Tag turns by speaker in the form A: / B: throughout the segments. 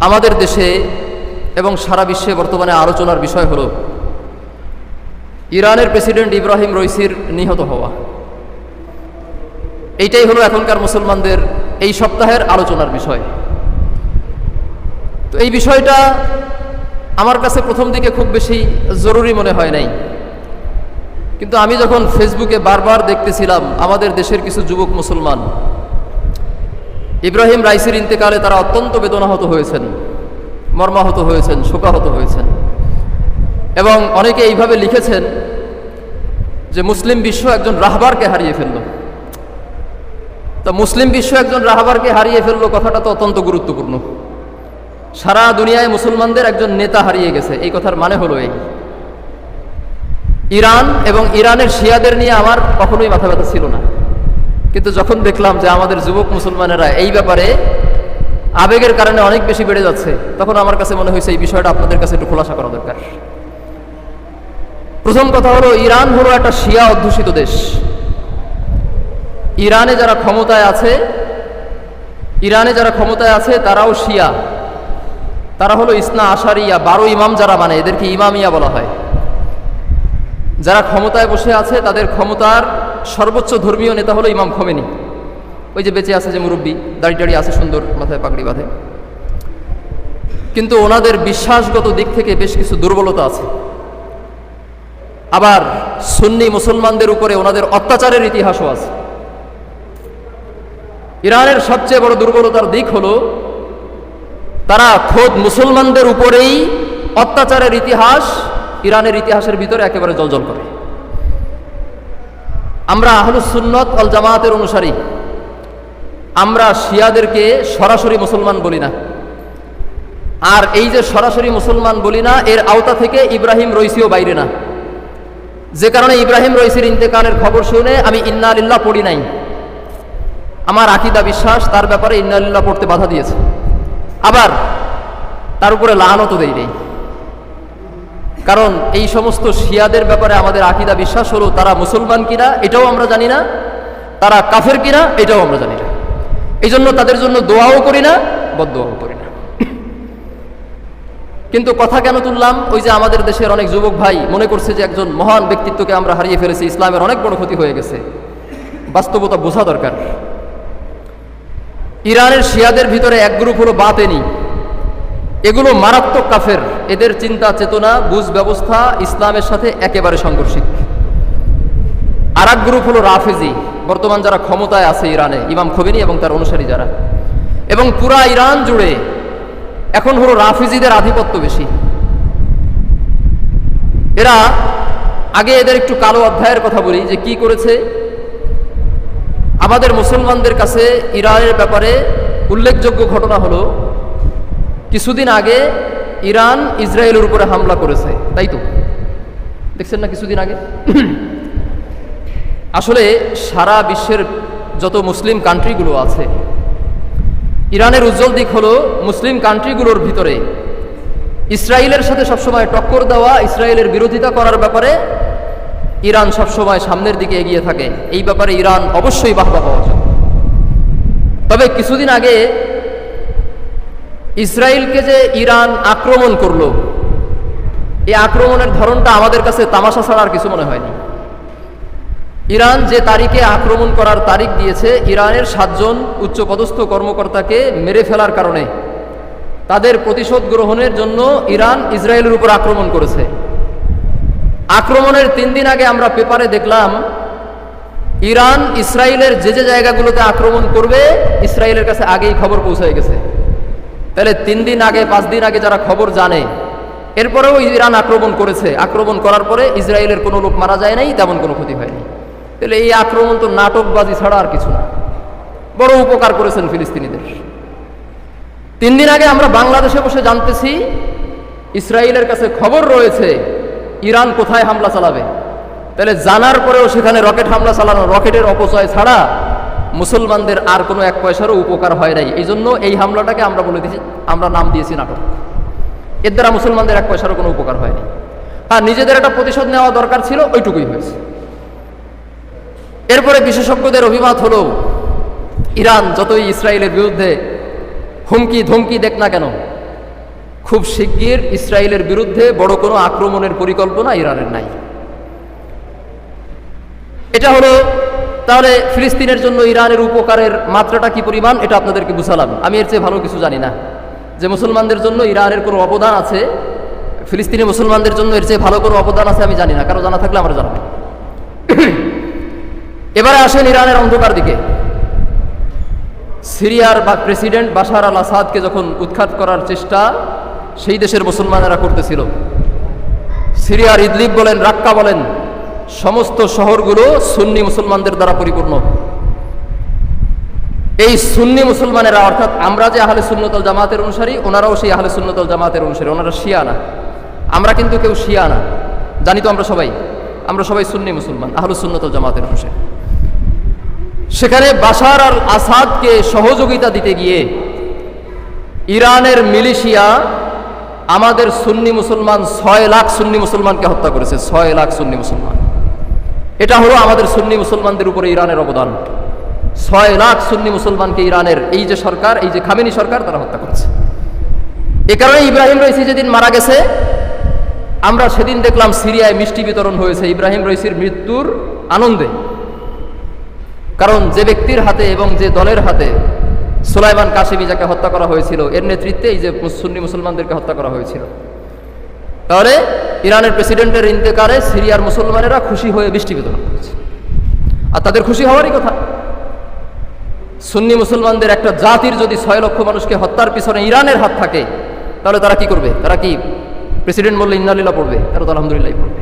A: আমাদের দেশে এবং সারা বিশ্বে বর্তমানে আলোচনার বিষয় হল ইরানের প্রেসিডেন্ট ইব্রাহিম রইসির নিহত হওয়া। এইটাই হলো এখনকার মুসলমানদের এই সপ্তাহের আলোচনার বিষয়। তো এই বিষয়টা আমার কাছে প্রথম দিকে খুব বেশি জরুরি মনে হয় নাই। কিন্তু আমি যখন ফেসবুকে বারবার দেখতেছিলাম, আমাদের দেশের কিছু যুবক মুসলমান ইব্রাহিম রাইসির ইন্তেকালে তারা অত্যন্ত বেদনাহত হয়েছেন, মর্মাহত হয়েছেন, শোকাহত হয়েছেন। এবং অনেকে এইভাবে লিখেছেন যে মুসলিম বিশ্ব একজন রাহবারকে হারিয়ে ফেলল। তা মুসলিম বিশ্ব একজন রাহবারকে হারিয়ে ফেলল কথাটা তো অত্যন্ত গুরুত্বপূর্ণ। সারা দুনিয়ায় মুসলমানদের একজন নেতা হারিয়ে গেছে, এই কথার মানে হলো এই। ইরান এবং ইরানের শিয়াদের নিয়ে আমার কখনোই মাথা ব্যথা ছিল না। কিন্তু যখন দেখলাম যে আমাদের যুবক মুসলমানেরা এই ব্যাপারে আবেগের কারণে অনেক বেশি বেড়ে যাচ্ছে, তখন আমার কাছে মনে হয়েছে এই বিষয়টা আপনাদের কাছে একটু খোলাসা করা দরকার। প্রথম কথা হলো, ইরান হলো একটা শিয়া অধ্যুষিত দেশ। ইরানে যারা ক্ষমতায় আছে, ইরানে যারা ক্ষমতায় আছে, তারাও শিয়া। তারা হলো ইসনা আশারিয়া, বারো ইমাম যারা মানে এদেরকে ইমামিয়া বলা হয়। যারা ক্ষমতায় বসে আছে, তাদের ক্ষমতার সর্বোচ্চ ধর্মীয় নেতা হলো ইমাম খমেনি। ওই যে বেঁচে আছে যে মুরব্বী, দাড়ি টাড়ি আছে সুন্দর, মাথায় পাগড়ি বাঁধে। কিন্তু ওনাদের বিশ্বাসগত দিক থেকে বেশ কিছু দুর্বলতা আছে। আবার সুন্নি মুসলমানদের উপরে ওনাদের অত্যাচারের ইতিহাসও আছে। ইরানের সবচেয়ে বড় দুর্বলতার দিক হলো, তারা খোদ মুসলমানদের উপরেই অত্যাচারের ইতিহাস, ইরানের ইতিহাসের ভিতরে একেবারে জলজল করে। আমরা আহলুসুন্নত অল জামায়াতের অনুসারী। আমরা শিয়াদেরকে সরাসরি মুসলমান বলি না। আর এই যে সরাসরি মুসলমান বলি না, এর আওতা থেকে ইব্রাহিম রইসিও বাইরে না। যে কারণে ইব্রাহিম রইসির ইন্তেকালের খবর শুনে আমি ইন্না আলিল্লাহ পড়ি নাই। আমার আকিদা বিশ্বাস, তার ব্যাপারে ইন্না আলিল্লাহ পড়তে বাধা দিয়েছে। আবার তার উপরে লানতও দেই নেই। কারণ এই সমস্ত শিয়াদের ব্যাপারে আমাদের আকিদা বিশ্বাস হলো, তারা মুসলমান কিনা এটাও আমরা জানি না, তারা কাফের কিনা এটাও আমরা জানি না। এই জন্য তাদের জন্য দোয়াও করি না বদোয়াও করি না। কিন্তু কথা কেন তুললাম? ওই যে আমাদের দেশের অনেক যুবক ভাই মনে করছে যে একজন মহান ব্যক্তিত্বকে আমরা হারিয়ে ফেলেছি, ইসলামের অনেক বড় ক্ষতি হয়ে গেছে। বাস্তবতা বোঝা দরকার। ইরানের শিয়াদের ভিতরে এক গ্রুপ হলো বাতেনি। এগুলো মারাত্মক কাফের। এদের চিন্তা, চেতনা, বুঝ ব্যবস্থা ইসলামের সাথে একেবারে সংঘর্ষিত আর এক গ্রুপ হলো রাফেজি। বর্তমান যারা ক্ষমতায় আছে ইরানে, ইমাম খবিনী এবং তার অনুসারী যারা। এবং পুরা ইরান জুড়ে এখন হলো রাফিজিদের আধিপত্য বেশি। এরা, আগে এদের একটু কালো অধ্যায়ের কথা বলি, যে কি করেছে? আমাদের মুসলমানদের কাছে ইরানের ব্যাপারে উল্লেখযোগ্য ঘটনা হলো, কিছুদিন আগে ইরান ইসরায়েলের উপরে হামলা করেছে, তাই তো? দেখছেন না কিছুদিন আগে? আসলে সারা বিশ্বের যত মুসলিম কান্ট্রিগুলো আছে, ইরানের উজ্জ্বল দিক হলো মুসলিম কান্ট্রিগুলোর ভিতরে ইসরায়েলের সাথে সবসময় টক্কর দেওয়া, ইসরায়েলের বিরোধিতা করার ব্যাপারে ইরান সবসময় সামনের দিকে এগিয়ে থাকে। এই ব্যাপারে ইরান অবশ্যই বাহবা পাওয়া যায় তবে কিছুদিন আগে ইসরায়েলকে যে ইরান আক্রমণ করল, এই আক্রমণের ধরনটা আমাদের কাছে তামাশা ছাড়া আর কিছু মনে হয়নি। ইরান যে তারিখে আক্রমণ করার তারিখ দিয়েছে, ইরানের সাতজন উচ্চপদস্থ কর্মকর্তাকে মেরে ফেলার কারণে। তাদের প্রতিশোধ গ্রহণের জন্য ইরান ইসরায়েলের উপর আক্রমণ করেছে। আক্রমণের তিন দিন আগে আমরা পেপারে দেখলাম, ইরান ইসরায়েলের যে যে জায়গাগুলোতে আক্রমণ করবে, ইসরায়েলের কাছে আগেই খবর পৌঁছে গেছে। তাহলে তিন দিন আগে, পাঁচ দিন আগে যারা খবর জানে, এরপরেও ইরান আক্রমণ করেছে। আক্রমণ করার পরে ইসরায়েলের কোনো লোক মারা যায় নাই, তেমন কোনো ক্ষতি হয়নি তাহলে এই আক্রমণ তো নাটকবাজি ছাড়া আর কিছু না। বড় উপকার করেছেন ফিলিস্তিনিদের। তিন দিন আগে আমরা বাংলাদেশে বসে জানতেছি, ইসরায়েলের কাছে খবর রয়েছে, ইরান কোথায় হামলা চালাবে। তাহলে জানার পরেও সেখানে রকেট হামলা চালানো, রকেটের অপচয় ছাড়া মুসলমানদের আর কোনো এক পয়সারও উপকার হয় নাই। এই জন্য এই হামলাটাকে আমরা বলে দিয়েছি আমরা নাম দিয়েছি নাটক। এর দ্বারা মুসলমানদের এক পয়সারও কোনো উপকার হয়নি হ্যাঁ নিজেদের একটা প্রতিশোধ নেওয়া দরকার ছিল, ওইটুকুই হয়েছে। এরপরে বিশেষজ্ঞদের অভিমত হলো, ইরান যতই ইসরায়েলের বিরুদ্ধে হুমকি ধমকি দেখ না কেন, খুব শিগগির ইসরায়েলের বিরুদ্ধে বড় কোনো আক্রমণের পরিকল্পনা ইরানের নাই। এটা হলো তাহলে ফিলিস্তিনের জন্য ইরানের উপকারের মাত্রাটা কি পরিমাণ? এটা আপনাদেরকে বুঝালাম। আমি এর চেয়ে ভালো কিছু জানি না। যে মুসলমানদের জন্য ইরানের কোনো অবদান আছে, ফিলিস্তিনি মুসলমানদের জন্য এর চেয়ে ভালো কোনো অবদান আছে আমি জানি না। কারও জানা থাকলে আমরা জানাব এবারে আসেন ইরানের অন্ধকার দিকে। সিরিয়ার বা প্রেসিডেন্ট বাশার আল আসাদকে যখন উৎখাত করার চেষ্টা সেই দেশের মুসলমানেরা করতেছিল। সিরিয়ার ইদলিব বলেন, রাক্কা বলেন সমস্ত শহরগুলো সুন্নি মুসলমানদের দ্বারা পরিপূর্ণ। এই সুন্নি মুসলমানেরা, অর্থাৎ আমরা যে আহলে সুন্নতল জামাতের অনুসারী, ওনারাও সেই আহলে সুন্নতল জামাতের অনুসারী। ওনারা শিয়া না। আমরা কিন্তু কেউ শিয়া না। জানি তো আমরা সবাই। আমরা সবাই সুন্নি মুসলমান, আহলে সুন্নতল জামাতের অনুসারী। সেখানে বাশার আল আসাদকে সহযোগিতা দিতে গিয়ে ইরানের মিলিশিয়া আমাদের সুন্নি মুসলমান ছয় লাখ সুন্নি মুসলমানকে হত্যা করেছে। ছয় লাখ সুন্নি মুসলমান। এটা হলো আমাদের সুন্নি মুসলমানদের উপরে ইরানের অবদান। ছয় লাখ সুন্নি মুসলমানকে ইরানের এই যে সরকার, এই যে খামেনি সরকার, তারা হত্যা করেছে। এ কারণে ইব্রাহিম রইসি যেদিন মারা গেছে, আমরা সেদিন দেখলাম সিরিয়ায় মিষ্টি বিতরণ হয়েছে। ইব্রাহিম রইসির মৃত্যুর আনন্দে। কারণ যে ব্যক্তির হাতে এবং যে দলের হাতে সুলাইমান কাশিমি যাকে হত্যা করা হয়েছিল, এর নেতৃত্বে এই যে সুন্নি মুসলমানদেরকে হত্যা করা হয়েছিল। তাহলে ইরানের প্রেসিডেন্টের ইন্তেকারে সিরিয়ার মুসলমানেরা খুশি হয়ে বৃষ্টি বিতরণ করেছে। আর তাদের খুশি হওয়ারই কথা। সুন্নি মুসলমানদের একটা জাতির যদি ছয় লক্ষ মানুষকে হত্যার পিছনে ইরানের হাত থাকে, তাহলে তারা কি করবে? তারা কি প্রেসিডেন্ট বললে ইন্নালিল্লা পড়বে? তারা তো আলহামদুলিল্লাহ পড়বে।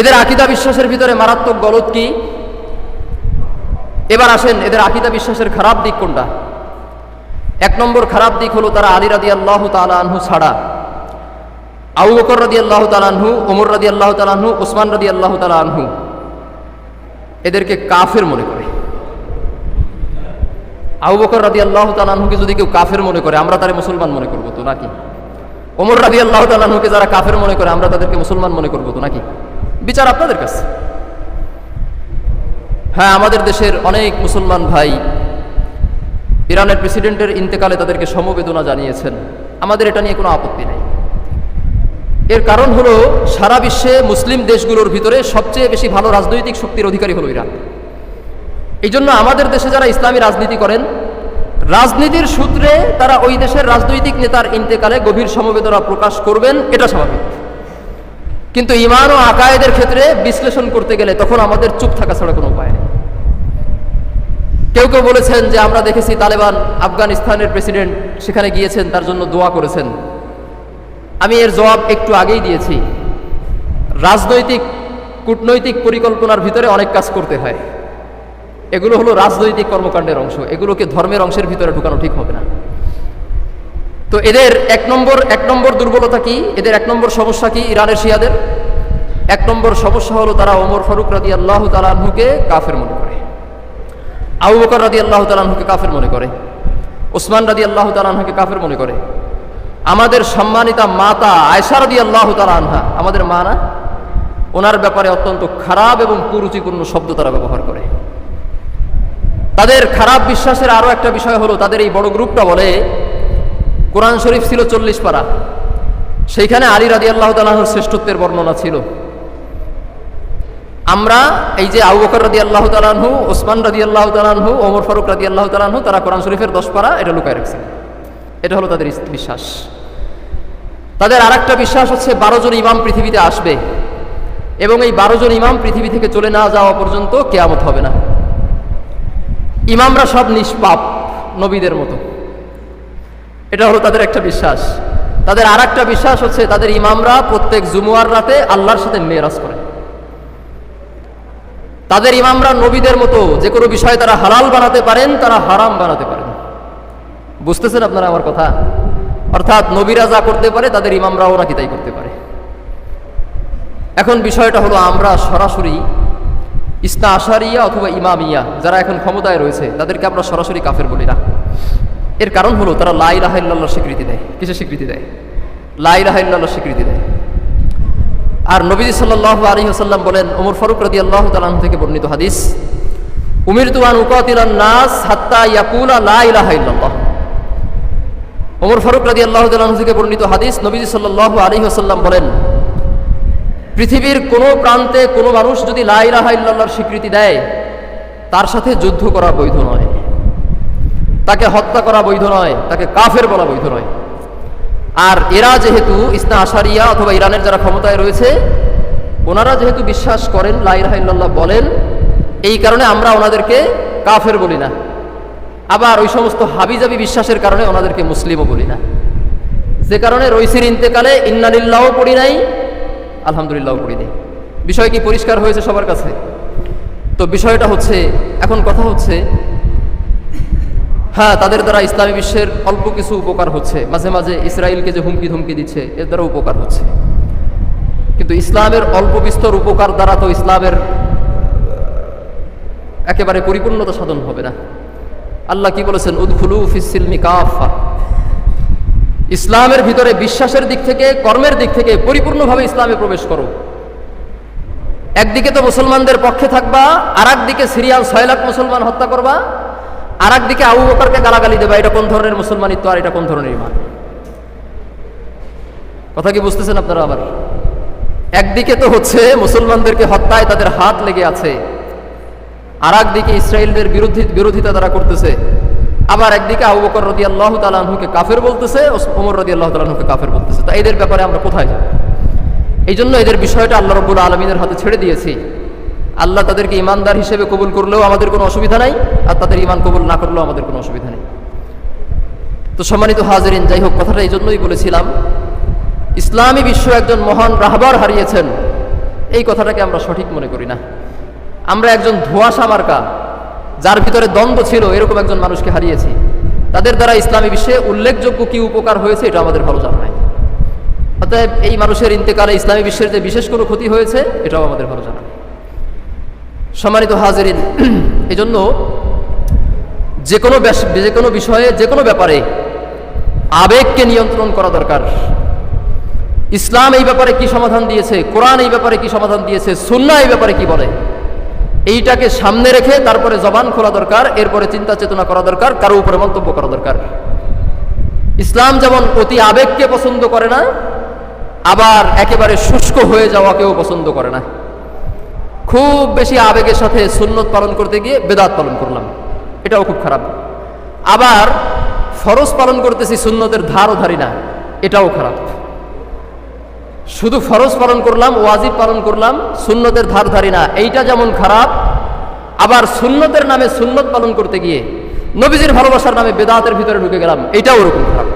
A: এদের আকিদা বিশ্বাসের ভিতরে মারাত্মক গলত কি? এবার আসেন, এদের আকিদা বিশ্বাসের খারাপ দিক কোনটা? এক নম্বর খারাপ দিক হলো তারা আলী রাদি আল্লাহ তালাহু ছাড়া আবু বকর রাদি আল্লাহ তালাহু ওমর রাদি আল্লাহ তালাহু ওসমান রাদি আল্লাহ তালাহু এদেরকে কাফের মনে করে। আবু বকর রাদি আল্লাহ তালাহুকে যদি কেউ কাফের মনে করে, আমরা তারে মুসলমান মনে করব তো নাকি? ওমর রাদি আল্লাহ তালাহুকে যারা কাফের মনে করে, আমরা তাদেরকে মুসলমান মনে করব তো নাকি? বিচার আপনাদের কাছে। হ্যাঁ আমাদের দেশের অনেক মুসলমান ভাই ইরানের প্রেসিডেন্টের ইন্তেকালে তাদেরকে সমবেদনা জানিয়েছেন। আমাদের এটা নিয়ে কোনো আপত্তি নেই। এর কারণ হলো সারা বিশ্বে মুসলিম দেশগুলোর ভিতরে সবচেয়ে বেশি ভালো রাজনৈতিক শক্তির অধিকারী হলো ইরান। এই জন্য আমাদের দেশে যারা ইসলামী রাজনীতি করেন, রাজনীতির সূত্রে তারা ওই দেশের রাজনৈতিক নেতার ইন্তেকালে গভীর সমবেদনা প্রকাশ করবেন, এটা স্বাভাবিক। কিন্তু ইমান ও আকায়েদের ক্ষেত্রে বিশ্লেষণ করতে গেলে তখন আমাদের চুপ থাকা ছাড়া কোনো উপায় নেই। কেউ কেউ বলেছেন যে আমরা দেখেছি তালেবান আফগানিস্তানের প্রেসিডেন্ট সেখানে গিয়েছেন, তার জন্য দোয়া করেছেন। আমি এর জবাব একটু আগেই দিয়েছি। রাজনৈতিক, কূটনৈতিক পরিকল্পনার ভিতরে অনেক কাজ করতে হয়। এগুলো হলো রাজনৈতিক কর্মকাণ্ডের অংশ। এগুলোকে ধর্মের অংশের ভিতরে ঢুকানো ঠিক হবে না। তো এদের এক নম্বর এক নম্বর দুর্বলতা কি? এদের এক নম্বর সমস্যা কি ইরানের শিয়াদের? এক নম্বর সমস্যা হলো তারা ওমর ফারুক রাদি আল্লাহ তালাহুকে কাফের মনে করে। আবু বকর রাদি আল্লাহ তালাহুকে কাফের মনে করে। ওসমান রাদি আল্লাহ তালাহুকে কাফের মনে করে। আমাদের সম্মানিতা মাতা আয়সা রাদি আল্লাহ আনহা, আমাদের মা না? ওনার ব্যাপারে অত্যন্ত খারাপ এবং কুরুচিপূর্ণ শব্দ তারা ব্যবহার করে। তাদের খারাপ বিশ্বাসের আরও একটা বিষয় হলো, তাদের এই বড় গ্রুপটা বলে, কোরআন শরীফ ছিল চল্লিশ পারা। সেইখানে আলী রাদি আল্লাহ তালাহর শ্রেষ্ঠত্বের বর্ণনা ছিল। আমরা এই যে আবু বকর রাদি আল্লাহ তালাহু ওসমান রাদি আল্লাহ তালাহু ওমর ফারুক রাদি আল্লাহ তালাহু তারা কোরআন শরীফের দশ পারা এটা লুকায় রাখছে। এটা হলো তাদের বিশ্বাস। তাদের আর একটা বিশ্বাস হচ্ছে বারো জন ইমাম পৃথিবীতে আসবে এবং এই বারো জন ইমাম পৃথিবী থেকে চলে না যাওয়া পর্যন্ত কেয়ামত হবে না। ইমামরা সব নিষ্পাপ নবীদের মতো। এটা হলো তাদের একটা বিশ্বাস। তাদের আর একটা বিশ্বাস হচ্ছে তাদের ইমামরা প্রত্যেক জুমুয়ার রাতে আল্লাহর সাথে মেয়েরাজ করে। তাদের ইমামরা নবীদের মতো যে কোনো বিষয়ে তারা হালাল বানাতে পারেন, তারা হারাম বানাতে পারেন। বুঝতেছেন আপনারা আমার কথা? অর্থাৎ নবীরা যা করতে পারে, তাদের ইমামরাও নাকি তাই করতে পারে। এখন বিষয়টা হলো, আমরা সরাসরি ইস্তা আশারিয়া অথবা ইমামিয়া, যারা এখন ক্ষমতায় রয়েছে, তাদেরকে আমরা সরাসরি কাফের বলি না। এর কারণ হলো, তারা লাই রাহাইল্লাহ স্বীকৃতি দেয়। কিসের স্বীকৃতি দেয়? লাই রাহাইল্লাহ স্বীকৃতি দেয়। আর নবীজি সাল্লাহ আলী হাসাল্লাম বলেন ওমর ফারুক রদি আল্লাহ তালাহ থেকে বর্ণিত হাদিস উমির তুয়ান উকাতিলান নাস হাত্তা ইয়াকুলা লা ওমর ফারুক রাজি আল্লাহ থেকে বর্ণিত হাদিস নবীজি সাল্লাহ আলী আসাল্লাম বলেন, পৃথিবীর কোনো প্রান্তে কোনো মানুষ যদি লাই রাহা ইল্লাহর স্বীকৃতি দেয়, তার সাথে যুদ্ধ করা বৈধ নয়। তাকে হত্যা করা বৈধ নয়, তাকে কাফের বলা বৈধ নয়। আর এরা যেহেতু ইসনা আশারিয়া অথবা ইরানের যারা ক্ষমতায় রয়েছে, ওনারা যেহেতু বিশ্বাস করেন লাই রাহা ইল্লাল্লাহ বলেন, এই কারণে আমরা ওনাদেরকে কাফের বলি না। আবার ওই সমস্ত হাবিজাবি বিশ্বাসের কারণে ওনাদেরকে মুসলিমও বলি না। যে কারণে রইসির ইন্তেকালে ইন্নালিল্লাহও পড়ি নাই আলহামদুলিল্লাহ পড়ি নাই। বিষয় কি পরিষ্কার হয়েছে সবার কাছে? তো বিষয়টা হচ্ছে, এখন কথা হচ্ছে হ্যাঁ তাদের দ্বারা ইসলামী বিশ্বের অল্প কিছু উপকার হচ্ছে। মাঝে মাঝে ইসরায়েলকে যে হুমকি ধুমকি দিচ্ছে, এর দ্বারা উপকার হচ্ছে। কিন্তু ইসলামের অল্প বিস্তর উপকার দ্বারা তো ইসলামের, একেবারে পরিপূর্ণতা সাধন হবে না। আল্লাহ কি বলেছেন? উদ্ফুলু ফিসিলমি কাফা ইসলামের ভিতরে বিশ্বাসের দিক থেকে, কর্মের দিক থেকে পরিপূর্ণভাবে ইসলামে প্রবেশ করো। একদিকে তো মুসলমানদের পক্ষে থাকবা আর একদিকে সিরিয়াল ছয় লাখ মুসলমান হত্যা করবা আর একদিকে আবু বকরকে গালাগালি দেবা, এটা কোন ধরনের মুসলমানিত্ব আর এটা কোন ধরনের ইমান কথা কি বুঝতেছেন আপনারা আবার? একদিকে তো হচ্ছে মুসলমানদেরকে হত্যায় তাদের হাত লেগে আছে আর একদিকে ইসরায়েলদের বিরোধী বিরোধিতা তারা করতেছে, আবার একদিকে আবু বকর রদি আল্লাহ তালাহুকে কাফের বলতেছে ওমর রদি আল্লাহ তালাহুকে কাফের বলতেছে। তা এদের ব্যাপারে আমরা কোথায় যাব? এই জন্য এদের বিষয়টা আল্লাহ রব্বুল আলমিনের হাতে ছেড়ে দিয়েছি। আল্লাহ তাদেরকে ইমানদার হিসেবে কবুল করলেও আমাদের কোনো অসুবিধা নাই, আর তাদের ইমান কবুল না করলেও আমাদের কোনো অসুবিধা নেই। তো সম্মানিত হাজারিন, যাই হোক, কথাটা এই জন্যই বলেছিলাম, ইসলামী বিশ্ব একজন মহান রাহবার হারিয়েছেন। এই কথাটাকে আমরা সঠিক মনে করি না। আমরা একজন ধোঁয়াশা মার্কা, যার ভিতরে দ্বন্দ্ব ছিল, এরকম একজন মানুষকে হারিয়েছি। তাদের দ্বারা ইসলামী বিশ্বে উল্লেখযোগ্য কি উপকার হয়েছে, এটা আমাদের ভালো জানা নাই। অতএব এই মানুষের ইন্তেকালে ইসলামী বিশ্বের যে বিশেষ কোনো ক্ষতি হয়েছে, এটাও আমাদের ভালো জানা নেই। সম্মানিত হাজারিন, এজন্য যে কোনো যে কোনো বিষয়ে, যে কোনো ব্যাপারে আবেগকে নিয়ন্ত্রণ করা দরকার। ইসলাম এই ব্যাপারে কি সমাধান দিয়েছে? কোরআন এই ব্যাপারে কি সমাধান দিয়েছে? সুন্না এই ব্যাপারে কি বলে? এইটাকে সামনে রেখে তারপরে জবান খোলা দরকার, এরপরে চিন্তা চেতনা করা দরকার, কারও উপরে মন্তব্য করা দরকার। ইসলাম যেমন অতি আবেগকে পছন্দ করে না, আবার একেবারে শুষ্ক হয়ে যাওয়াকেও পছন্দ করে না। খুব বেশি আবেগের সাথে সুন্নত পালন করতে গিয়ে বেদাত পালন করলাম, এটাও খুব খারাপ। আবার ফরজ পালন করতেছি, সুন্নতের ধারও ধারি না, এটাও খারাপ। শুধু ফরজ পালন করলাম, ওয়াজিব পালন করলাম, সুন্নতের ধার ধারি না। এইটা যেমন খারাপ, আবার সুন্নতের নামে সুন্নত পালন করতে গিয়ে নবীজির ভালোবাসার নামে বেদাতের ভিতরে ঢুকে গেলাম এটাও ওরকম খারাপ।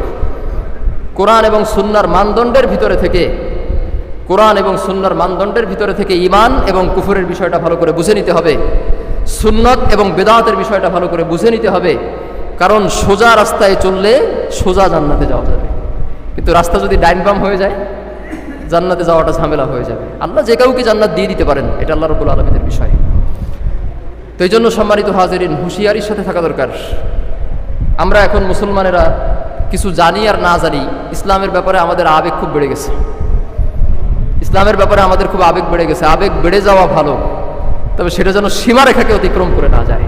A: কোরআন এবং সুন্নার মানদণ্ডের ভিতরে থেকে, কোরআন এবং সুন্নার মানদণ্ডের ভিতরে থেকে ইমান এবং কুফুরের বিষয়টা ভালো করে বুঝে নিতে হবে। সুন্নত এবং বেদাতের বিষয়টা ভালো করে বুঝে নিতে হবে, কারণ সোজা রাস্তায় চললে সোজা জান্নাতে যাওয়া যাবে। কিন্তু রাস্তা যদি ডাইন বাম হয়ে যায় জান্নাতে যাওয়াটা ঝামেলা হয়ে যাবে। আল্লাহ যে কাউকে জান্নাত দিয়ে দিতে পারেন, এটা আল্লাহ রবুল আলমীদের বিষয়। তো এই জন্য সম্মানিত হাজিরিন, হুঁশিয়ারির সাথে থাকা দরকার। আমরা এখন মুসলমানেরা কিছু জানি আর না জানি, ইসলামের ব্যাপারে আমাদের আবেগ খুব বেড়ে গেছে। ইসলামের ব্যাপারে আমাদের খুব আবেগ বেড়ে গেছে। আবেগ বেড়ে যাওয়া ভালো, তবে সেটা যেন সীমারেখাকে অতিক্রম করে না যায়।